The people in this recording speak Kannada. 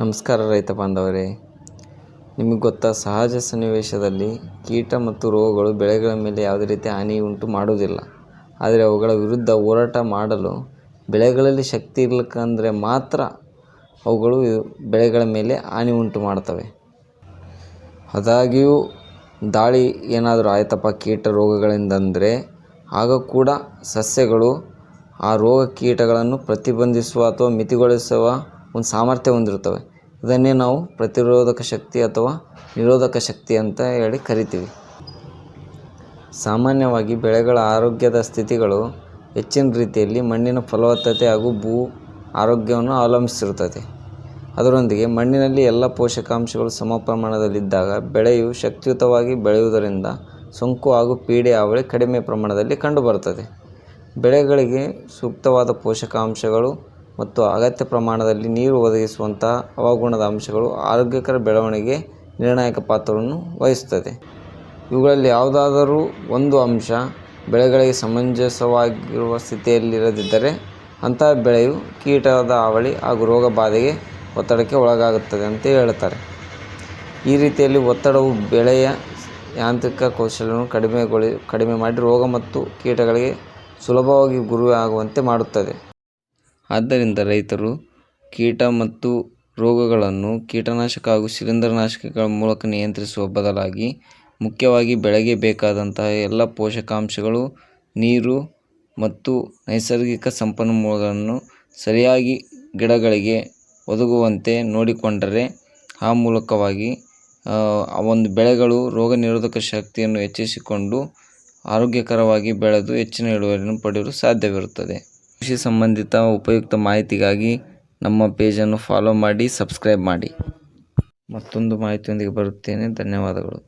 ನಮಸ್ಕಾರ ರೈತ ಬಾಂಧವರೇ. ನಿಮಗೆ ಗೊತ್ತಾ, ಸಹಜ ಸನ್ನಿವೇಶದಲ್ಲಿ ಕೀಟ ಮತ್ತು ರೋಗಗಳು ಬೆಳೆಗಳ ಮೇಲೆ ಯಾವುದೇ ರೀತಿ ಹಾನಿ ಉಂಟು ಮಾಡುವುದಿಲ್ಲ. ಆದರೆ ಅವುಗಳ ವಿರುದ್ಧ ಹೋರಾಟ ಮಾಡಲು ಬೆಳೆಗಳಲ್ಲಿ ಶಕ್ತಿ ಇರ್ಲಿಕ್ಕಂದರೆ ಮಾತ್ರ ಅವುಗಳು ಬೆಳೆಗಳ ಮೇಲೆ ಹಾನಿ ಉಂಟು ಮಾಡ್ತವೆ. ಆದಾಗ್ಯೂ, ದಾಳಿ ಏನಾದರೂ ಆಯ್ತಪ್ಪ ಕೀಟ ರೋಗಗಳಿಂದಂದರೆ, ಆಗ ಕೂಡ ಸಸ್ಯಗಳು ಆ ರೋಗ ಕೀಟಗಳನ್ನು ಪ್ರತಿಬಂಧಿಸುವ ಅಥವಾ ಮಿತಿಗೊಳಿಸುವ ಒಂದು ಸಾಮರ್ಥ್ಯ ಹೊಂದಿರುತ್ತವೆ. ಇದನ್ನೇ ನಾವು ಪ್ರತಿರೋಧಕ ಶಕ್ತಿ ಅಥವಾ ನಿರೋಧಕ ಶಕ್ತಿ ಅಂತ ಹೇಳಿ ಕರಿತೀವಿ. ಸಾಮಾನ್ಯವಾಗಿ ಬೆಳೆಗಳ ಆರೋಗ್ಯದ ಸ್ಥಿತಿಗಳು ಹೆಚ್ಚಿನ ರೀತಿಯಲ್ಲಿ ಮಣ್ಣಿನ ಫಲವತ್ತತೆ ಹಾಗೂ ಭೂ ಆರೋಗ್ಯವನ್ನು ಅವಲಂಬಿಸಿರುತ್ತದೆ. ಅದರೊಂದಿಗೆ ಮಣ್ಣಿನಲ್ಲಿ ಎಲ್ಲ ಪೋಷಕಾಂಶಗಳು ಸಮ ಪ್ರಮಾಣದಲ್ಲಿದ್ದಾಗ ಬೆಳೆಯು ಶಕ್ತಿಯುತವಾಗಿ ಬೆಳೆಯುವುದರಿಂದ ಸೋಂಕು ಹಾಗೂ ಪೀಡೆ ಹಾವಳಿ ಕಡಿಮೆ ಪ್ರಮಾಣದಲ್ಲಿ ಕಂಡುಬರುತ್ತದೆ. ಬೆಳೆಗಳಿಗೆ ಸೂಕ್ತವಾದ ಪೋಷಕಾಂಶಗಳು ಮತ್ತು ಅಗತ್ಯ ಪ್ರಮಾಣದಲ್ಲಿ ನೀರು ಒದಗಿಸುವಂತಹ ಹವಾಗುಣದ ಅಂಶಗಳು ಆರೋಗ್ಯಕರ ಬೆಳವಣಿಗೆ ನಿರ್ಣಾಯಕ ಪಾತ್ರವನ್ನು ವಹಿಸುತ್ತದೆ. ಇವುಗಳಲ್ಲಿ ಯಾವುದಾದರೂ ಒಂದು ಅಂಶ ಬೆಳೆಗಳಿಗೆ ಸಮಂಜಸವಾಗಿರುವ ಸ್ಥಿತಿಯಲ್ಲಿರದಿದ್ದರೆ ಅಂತಹ ಬೆಳೆಯು ಕೀಟದ ಹಾವಳಿ ಹಾಗೂ ರೋಗ ಬಾಧೆಗೆ ಒತ್ತಡಕ್ಕೆ ಒಳಗಾಗುತ್ತದೆ ಅಂತ ಹೇಳ್ತಾರೆ ಈ ರೀತಿಯಲ್ಲಿ ಒತ್ತಡವು ಬೆಳೆಯ ಯಾಂತ್ರಿಕ ಕೌಶಲ್ಯವನ್ನು ಕಡಿಮೆಗೊಳಿ, ಕಡಿಮೆ ಮಾಡಿ ರೋಗ ಮತ್ತು ಕೀಟಗಳಿಗೆ ಸುಲಭವಾಗಿ ಗುರಿಯಾಗುವಂತೆ ಮಾಡುತ್ತದೆ. ಆದ್ದರಿಂದ ರೈತರು ಕೀಟ ಮತ್ತು ರೋಗಗಳನ್ನು ಕೀಟನಾಶಕ ಹಾಗೂ ಶಿಲೀಂಧ್ರನಾಶಕಗಳ ಮೂಲಕ ನಿಯಂತ್ರಿಸುವ ಬದಲಾಗಿ ಮುಖ್ಯವಾಗಿ ಬೆಳೆಗೆ ಬೇಕಾದಂತಹ ಎಲ್ಲ ಪೋಷಕಾಂಶಗಳು, ನೀರು ಮತ್ತು ನೈಸರ್ಗಿಕ ಸಂಪನ್ಮೂಲಗಳನ್ನು ಸರಿಯಾಗಿ ಗಿಡಗಳಿಗೆ ಒದಗುವಂತೆ ನೋಡಿಕೊಂಡರೆ ಆ ಮೂಲಕವಾಗಿ, ಆ ಒಂದು ಬೆಳೆಗಳು ರೋಗ ನಿರೋಧಕ ಶಕ್ತಿಯನ್ನು ಹೆಚ್ಚಿಸಿಕೊಂಡು ಆರೋಗ್ಯಕರವಾಗಿ ಬೆಳೆದು ಹೆಚ್ಚಿನ ಇಳುವರಿಯನ್ನು ಪಡೆಯಲು ಸಾಧ್ಯವಿರುತ್ತದೆ. ಕೃಷಿ ಸಂಬಂಧಿತ ಉಪಯುಕ್ತ ಮಾಹಿತಿಗಾಗಿ ನಮ್ಮ ಪೇಜನ್ನು ಫಾಲೋ ಮಾಡಿ ಸಬ್ಸ್ಕ್ರೈಬ್ ಮಾಡಿ. ಮತ್ತೊಂದು ಮಾಹಿತಿಯೊಂದಿಗೆ ಬರುತ್ತೇನೆ. ಧನ್ಯವಾದಗಳು.